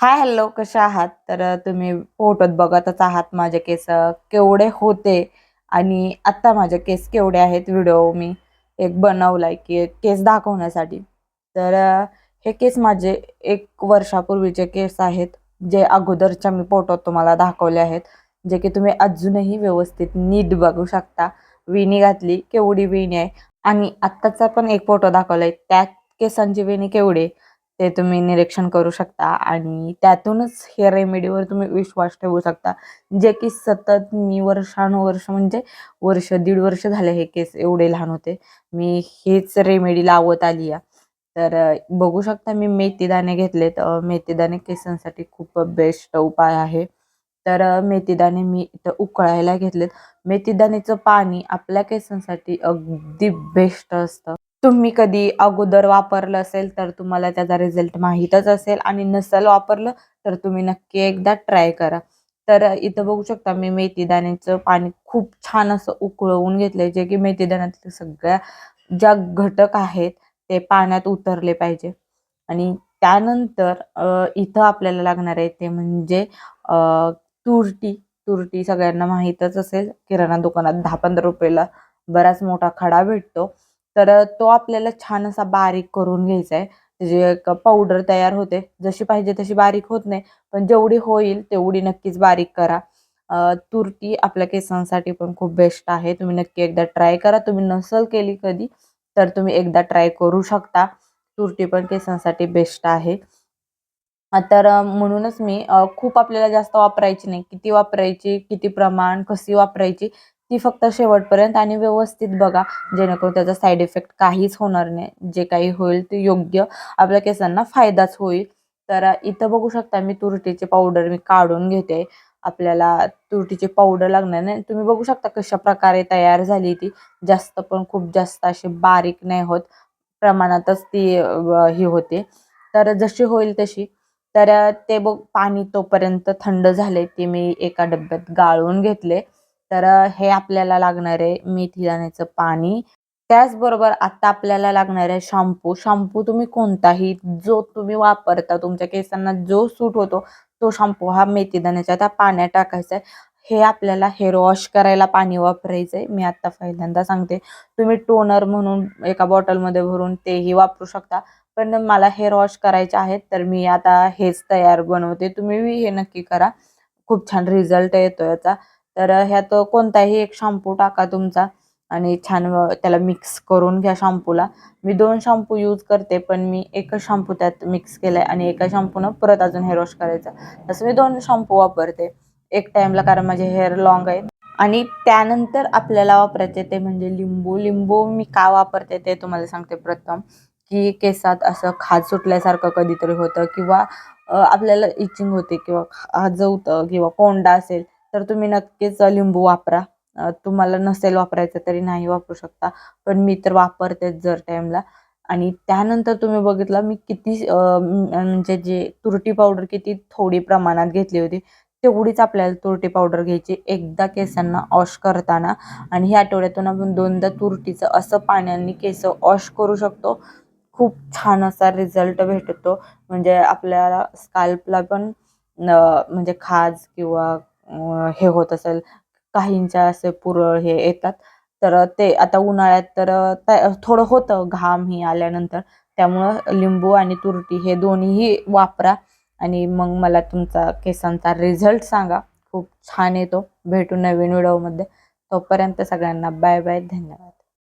Hi hello कशा आहात? तर तुम्ही फोटोत बघतच आहात माझे केस केवढे होते आणि आत्ता माझे केस केवढे आहेत व्हिडिओ मी एक बनवलाय की केस दाखवण्यासाठी. तर हे केस माझे एक वर्षापूर्वीचे केस आहेत जे अगोदरच्या मी फोटोत तुम्हाला दाखवले आहेत जे की तुम्ही अजूनही व्यवस्थित नीट बघू शकता. विणी घातली केवढी विणी आहे. आणि आत्ताचा पण एक फोटो दाखवलाय त्या केसांची विणी केवढी आहे. ते तुम्ही निरीक्षण करू शकता आणि त्यातूनच हे रेमेडीवर तुम्ही विश्वास ठेवू शकता. जे की सतत मी वर्षानुवर्ष म्हणजे वर्ष दीड वर्ष झाले हे केस एवढे लहान होते. मी हेच रेमेडी लावत आली आहे. तर बघू शकता मी मेथीदाणे घेतलेत. मेथीदाणे केसांसाठी खूप बेस्ट उपाय आहे. तर मेथीदाणे मी इथं उकळायला घेतलेत. मेथीदाणेचं पाणी आपल्या केसांसाठी अगदी बेस्ट असतं. तुम्ही कधी अगोदर वापरलं असेल तर तुम्हाला त्याचा रिझल्ट माहीतच असेल. आणि नसेल वापरलं तर तुम्ही नक्की एकदा ट्राय करा. तर इथं बघू शकता मी मेथीदाण्याचं पाणी खूप छान असं उकळवून घेतलंय जे की मेथीदाण्यातले सगळ्या ज्या घटक आहेत ते पाण्यात उतरले पाहिजे. आणि त्यानंतर इथं आपल्याला लागणार आहे ते म्हणजे तुरटी. तुरटी सगळ्यांना माहीतच असेल. किराणा दुकानात दहा पंधरा रुपयाला बराच मोठा खडा भेटतो. तर तो आपल्याला छान असा बारीक करून घ्यायचा आहे त्याची एक पावडर तयार होते. जशी पाहिजे तशी बारीक होत नाही पण जेवढी होईल तेवढी नक्कीच बारीक करा. तुरटी आपल्या केसांसाठी पण खूप बेस्ट आहे. तुम्ही नक्की एकदा ट्राय करा. तुम्ही नसल केली कधी तर तुम्ही एकदा ट्राय करू शकता. तुरटी पण केसांसाठी बेस्ट आहे. तर म्हणूनच मी खूप आपल्याला जास्त वापरायची नाही. किती वापरायची किती प्रमाण कशी वापरायची ती फक्त शेवटपर्यंत आणि व्यवस्थित बघा जेणेकरून त्याचा साईड इफेक्ट काहीच होणार नाही. जे काही होईल ते योग्य आपल्या केसांना फायदाच होईल. तर इथं बघू शकता मी तुरटीची पावडर मी काढून घेते. आपल्याला तुरटीची पावडर लागणार नाही. तुम्ही बघू शकता कशा प्रकारे तयार झाली ती. जास्त पण खूप जास्त अशी बारीक नाही होत. प्रमाणातच ती ही होते. तर जशी होईल तशी. तर ते बघ पाणी तोपर्यंत थंड झाले ते मी एका डब्यात गाळून घेतले. तर हे आपल्याला लागणार आहे मेथी दाण्याचं पाणी. त्याचबरोबर आता आपल्याला लागणार आहे शॅम्पू. शॅम्पू तुम्ही कोणताही जो तुम्ही वापरता तुमच्या केसांना जो सूट होतो तो शॅम्पू हा मेथी दाण्याच्या त्या पाण्यात टाकायचा आहे. हे आपल्याला हेअर वॉश करायला पाणी वापरायचं आहे मी आता पहिल्यांदा सांगते. तुम्ही टोनर म्हणून एका बॉटलमध्ये भरून तेही वापरू शकता. पण मला हेअर वॉश करायचे आहेत तर मी आता हेच तयार बनवते. तुम्ही हे नक्की करा. खूप छान रिझल्ट येतो याचा. तर ह्यात कोणताही एक शॅम्पू टाका तुमचा आणि छान त्याला मिक्स करून घ्या शॅम्पूला मी दोन शॅम्पू यूज करते पण मी एकच शॅम्पू त्यात मिक्स केलाय आणि एका शॅम्पूनं परत अजून हेअर वॉश करायचा. तसं मी दोन शॅम्पू वापरते. एक टाइमला कारण माझे हेअर लॉंग आहेत. आणि त्यानंतर आपल्याला वापरायचे ते म्हणजे लिंबू. लिंबू मी का वापरते ते तुम्हाला सांगते प्रथम. की केसात असं खाज सुटल्यासारखं कधीतरी होतं किंवा आपल्याला इचिंग होते किंवा खाजवतं किंवा कोंडा असेल तर तुम्ही नक्कीच लिंबू वापरा. तुम्हाला नसेल वापरायचं तरी नाही वापरू शकता. पण मी तर वापरतेच जर टाईमला. आणि त्यानंतर तुम्ही बघितलं मी किती म्हणजे जे तुरटी पावडर किती थोडी प्रमाणात घेतली होती तेवढीच आपल्याला तुरटी पावडर घ्यायची. एकदा केसांना ऑश करताना आणि ह्या आठवड्यातून आपण दोनदा तुरटीचं असं पाण्याने केस ऑश करू शकतो. खूप छान असा रिझल्ट भेटतो. म्हणजे आपल्याला स्काल्पला पण म्हणजे खाज किंवा हे होत असेल काहींच्या असे पुरळ हे येतात. तर ते आता उन्हाळ्यात तर थोडं होतं घाम ही आल्यानंतर. त्यामुळं लिंबू आणि तुरटी हे दोन्हीही वापरा आणि मग मला तुमचा केसांचा रिझल्ट सांगा. खूप छान येतो भेटू नवीन व्हिडिओमध्ये. तोपर्यंत सगळ्यांना बाय बाय. धन्यवाद.